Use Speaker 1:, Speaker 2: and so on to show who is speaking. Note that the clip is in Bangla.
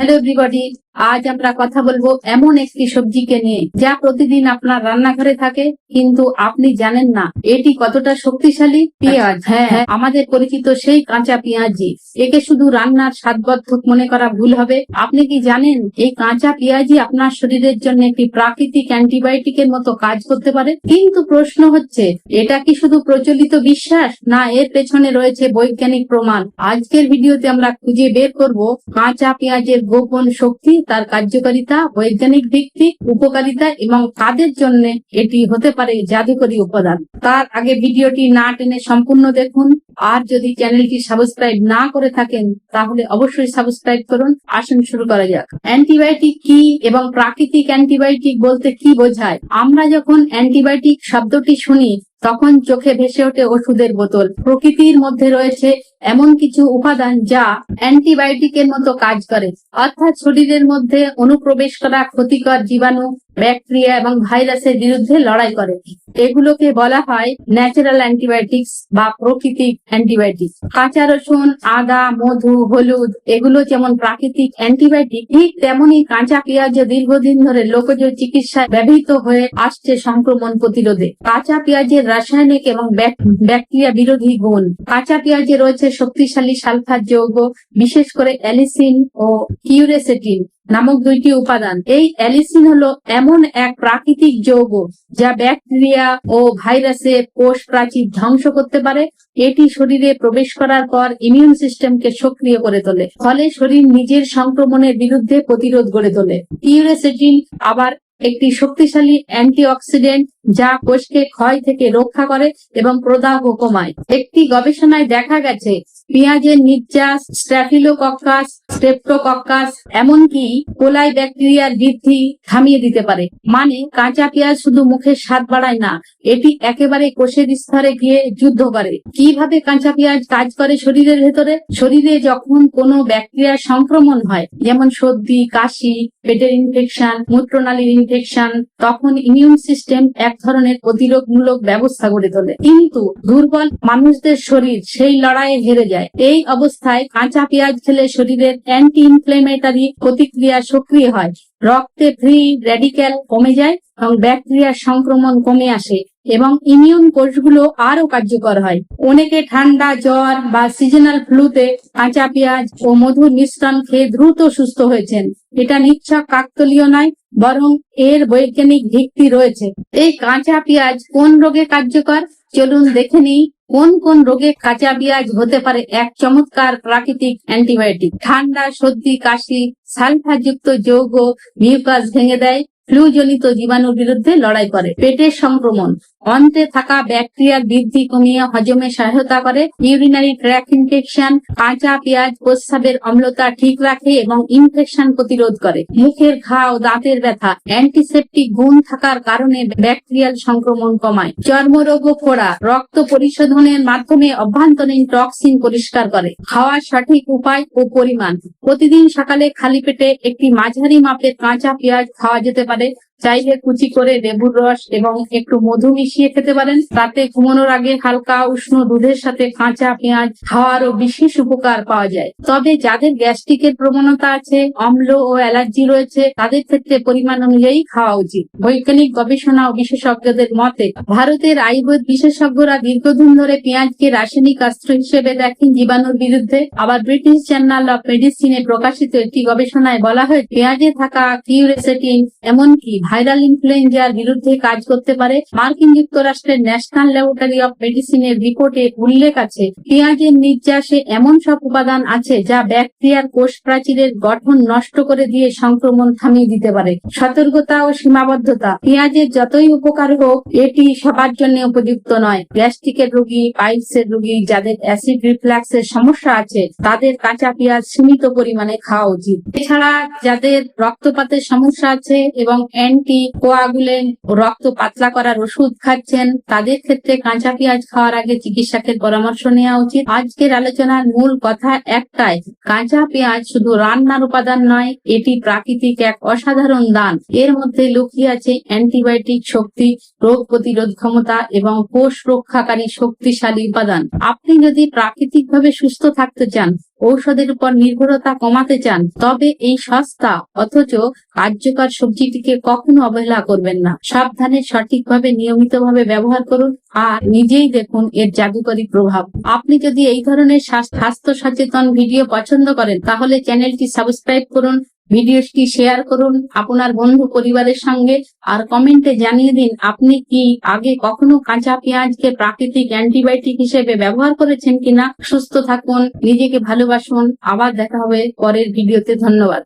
Speaker 1: Hello everybody, আজ আমরা কথা বলব এমন একটি সবজিকে নিয়ে যা প্রতিদিন আপনার রান্নাঘরে থাকে কিন্তু আপনি জানেন না এটি কতটা শক্তিশালী? পেঁয়াজ হ্যাঁ হ্যাঁ, আমাদের পরিচিত সেই কাঁচা পেঁয়াজি একে শুধু রান্নার স্বাদবর্ধক মনে করা ভুল হবে। আপনি কি জানেন এই কাঁচা পেঁয়াজি আপনার শরীরের জন্য একটি প্রাকৃতিক অ্যান্টিবায়োটিকের মতো কাজ করতে পারে? কিন্তু প্রশ্ন হচ্ছে এটা কি শুধু প্রচলিত বিশ্বাস না এর পেছনে রয়েছে বৈজ্ঞানিক প্রমাণ? আজকের ভিডিওতে আমরা খুঁজে বের করব কাঁচা পেঁয়াজের গোপন শক্তি তার কার্যকারিতা, বৈজ্ঞানিক ভিত্তি, উপকারিতা এবং কাদের জন্য এটি হতে পারে জাদুকরী উপাদান। তার আগে ভিডিওটি না টেনে সম্পূর্ণ দেখুন। আর যদি চ্যানেলটি সাবস্ক্রাইব না করে থাকেন, তাহলে অবশ্যই সাবস্ক্রাইব করুন। আসুন শুরু করা যাক। অ্যান্টিবায়োটিক কি এবং প্রাকৃতিক অ্যান্টিবায়োটিক বলতে কি বোঝায়? আমরা যখন অ্যান্টিবায়োটিক শব্দটি শুনি, তখন চোখে ভেসে ওঠে ওষুধের বোতল। প্রকৃতির মধ্যে রয়েছে এমন কিছু উপাদান যা অ্যান্টিবায়োটিকের মতো কাজ করে। অর্থাৎ শরীরের মধ্যে অনুপ্রবেশ করা ক্ষতিকর জীবাণু ব্যাকটেরিয়া এবং ভাইরাসের বিরুদ্ধে লড়াই করে। এগুলোকে বলা হয় ন্যাচারাল অ্যান্টিবায়োটিক্স বা প্রাকৃতিক অ্যান্টিবায়োটিক কাঁচা রসুন, আদা, মধু, হলুদ, এগুলো যেমন প্রাকৃতিক অ্যান্টিবায়োটিক ঠিক তেমনি কাঁচা পেঁয়াজ দীর্ঘদিন ধরে লোকজ চিকিৎসায় ব্যবহৃত হয়ে আসছে সংক্রমণ প্রতিরোধে। কাঁচা পেঁয়াজের রাসায়নিক এবং ব্যাক- ব্যাকটেরিয়া বিরোধী গুণ। কাঁচা পেঁয়াজে রয়েছে শক্তিশালী সালফার যৌগ, বিশেষ করে অ্যালিসিন ও কিউরেসেটিন। নামক দুইটি উপাদান। এই অ্যালিসিন হলো এমন এক প্রাকৃতিক যৌগ যা ব্যাকটেরিয়া ও ভাইরাসে কোষ প্রাচীর ধ্বংস করতে পারে। এটি শরীরে প্রবেশ করার পর ইমিউন সিস্টেমকে সক্রিয় করে তোলে, ফলে শরীর নিজের সংক্রমণের বিরুদ্ধে প্রতিরোধ গড়ে তোলে। ইউরেসেটিন আবার একটি শক্তিশালী অ্যান্টিঅক্সিডেন্ট যা কোষকে ক্ষয় থেকে রক্ষা করে এবং প্রদাহ কমায়। একটি গবেষণায় দেখা গেছে, পেঁয়াজের নির্যাস স্ট্র্যাফিলোকক্কাস স্ট্রেপ্টোকক্কাস এমনকি কোলাই ব্যাকটেরিয়ার বৃদ্ধি থামিয়ে দিতে পারে। মানে কাঁচা পেঁয়াজ শুধু মুখের স্বাদ বাড়ায় না, এটি একেবারে কোষের স্তরে গিয়ে যুদ্ধ করে। কীভাবে কাঁচা পেঁয়াজ কাজ করে শরীরের ভেতরে? শরীরে যখন কোনো ব্যাকটেরিয়ার সংক্রমণ হয়, যেমন সর্দি, কাশি, পেটের ইনফেকশন মূত্রনালীর ইনফেকশন তখন ইমিউন সিস্টেম এক ধরনের প্রতিরোধমূলক ব্যবস্থা গড়ে তোলে। কিন্তু দুর্বল মানুষদের শরীর সেই লড়াইয়ে হেরে যায়। এই অবস্থায় কাঁচা পেঁয়াজ খেলে শরীরের অ্যান্টি ইনফ্লেমেটারি প্রতিক্রিয়া সক্রিয় হয়। রক্তে ফ্রি রেডিক্যাল কমে যায় এবং ব্যাকটেরিয়ার সংক্রমণ কমে আসে এবং ইমিউন কোষগুলো আরও কার্যকর হয়। অনেকে ঠান্ডা জ্বর বা সিজনাল ফ্লুতে কাঁচা পেঁয়াজ ও মধুর মিশ্রণ খেয়ে দ্রুত সুস্থ হয়েছেন। এটা নিচ্ছক কাকতলীয় নয়, বরং এর বৈজ্ঞানিক ভিত্তি রয়েছে। এই কাঁচা পেঁয়াজ কোন রোগে কার্যকর? চলুন দেখে নিই, কোন কোন রোগে কাঁচা পেঁয়াজ হতে পারে। এক, চমৎকার প্রাকৃতিক অ্যান্টিবায়োটিক। ঠান্ডা, সর্দি, কাশি সালফারযুক্ত যৌগ, মিউকাস ভেঙে দেয়। ফ্লুজনিত জীবাণুর বিরুদ্ধে লড়াই করে। পেটের সংক্রমণ। অন্তে থাকা ব্যাকটেরিয়ার বৃদ্ধি কমিয়ে হজমে সহায়তা করে। ইউরিনারি ট্র্যাক ইনফেকশন, কাঁচা পেঁয়াজ প্রস্রাবের অম্লতা ঠিক রাখে এবং ইনফেকশন প্রতিরোধ করে। মুখের ঘা ও দাঁতের ব্যথা, অ্যান্টিসেপটিক গুণ থাকার কারণে ব্যাকটেরিয়াল সংক্রমণ কমায়। চর্মরোগ ও ফোড়া, রক্ত পরিশোধনের মাধ্যমে অভ্যন্তরীণ টক্সিন পরিষ্কার করে। খাওয়ার সঠিক উপায় ও পরিমাণ। প্রতিদিন সকালে খালি পেটে একটি মাঝারি মাপের কাঁচা পেঁয়াজ খাওয়া যেতে পারে। আমাদের চাইলে কুচি করে লেবুর রস এবং একটু মধু মিশিয়ে খেতে পারেন। রাতে ঘুমানোর আগে হালকা উষ্ণ দুধের সাথে কাঁচা পেঁয়াজ খাওয়ারও বিশেষ উপকার পাওয়া যায়। তবে যাদের গ্যাস্ট্রিকের প্রবণতা আছে, অম্ল ও অ্যালার্জি রয়েছে, তাদের ক্ষেত্রে পরিমাণ অনুযায়ী খাওয়া উচিত। বৈজ্ঞানিক গবেষণা ও বিশেষজ্ঞদের মতে, ভারতের আয়ুর্বেদ বিশেষজ্ঞরা দীর্ঘদিন ধরে পেঁয়াজকে রাসায়নিক অস্ত্র হিসেবে দেখেন জীবাণুর বিরুদ্ধে। আবার ব্রিটিশ জার্নাল অফ মেডিসিনে প্রকাশিত একটি গবেষণায় বলা হয়, পেঁয়াজে থাকা কিউরেসেটিন এমনকি ভাইরাল ইনফ্লুয়েঞ্জার বিরুদ্ধে কাজ করতে পারে। মার্কিন যুক্তরাষ্ট্রের ন্যাশনাল ল্যাবরেটরি অফ মেডিসিনের রিপোর্টে উল্লেখ আছে, পেঁয়াজের নির্যাসে এমন সব উপাদান আছে যা ব্যাকটেরিয়ার কোষ প্রাচীরের গঠন নষ্ট করে দিয়ে সংক্রমণ থামিয়ে দিতে পারে। সতর্কতা ও সীমাবদ্ধতা, পেঁয়াজের যতই উপকার হোক, এটি সবার জন্য উপযুক্ত নয়। গ্যাস্ট্রিকের রোগী, পাইলসের রোগী, যাদের অ্যাসিড রিফ্লাক্সের সমস্যা আছে, তাদের কাঁচা পেঁয়াজ সীমিত পরিমাণে খাওয়া উচিত। এছাড়া যাদের রক্তপাতের সমস্যা আছে এবং কোয়াগুলেন? রক্ত পাতলা করার ওষুধ খাচ্ছেন? তাদের ক্ষেত্রে কাঁচা পেঁয়াজ খাওয়ার আগে চিকিৎসকের পরামর্শ নেওয়া উচিত। আজকের আলোচনার মূল কথা একটাই, কাঁচা পেঁয়াজ শুধু রান্নার উপাদান নয়, এটি প্রাকৃতিক এক অসাধারণ দান। এর মধ্যে লুকিয়ে আছে অ্যান্টিবায়োটিক শক্তি, রোগ প্রতিরোধ ক্ষমতা এবং কোষ রক্ষাকারী শক্তিশালী উপাদান। আপনি যদি প্রাকৃতিকভাবে সুস্থ থাকতে চান ঔষধের উপর নির্ভরতা কমাতে চান, তবে এই সস্তা অথচ কার্যকর সবজিটিকে কখনো অবহেলা করবেন না। সাবধানে সঠিকভাবে নিয়মিতভাবে ব্যবহার করুন আর নিজেই দেখুন এর জাদুকরী প্রভাব। আপনি যদি এই ধরনের স্বাস্থ্য সচেতন ভিডিও পছন্দ করেন, তাহলে চ্যানেলটি সাবস্ক্রাইব করুন ভিডিওটি শেয়ার করুন, আপনার বন্ধু পরিবারের সঙ্গে, আর কমেন্টে জানিয়ে দিন, আপনি কি আগে কখনো কাঁচা পেঁয়াজকে প্রাকৃতিক অ্যান্টিবায়োটিক হিসেবে ব্যবহার করেছেন কিনা? সুস্থ থাকুন, নিজেকে ভালোবাসুন। আবার দেখা হবে পরের ভিডিওতে। ধন্যবাদ।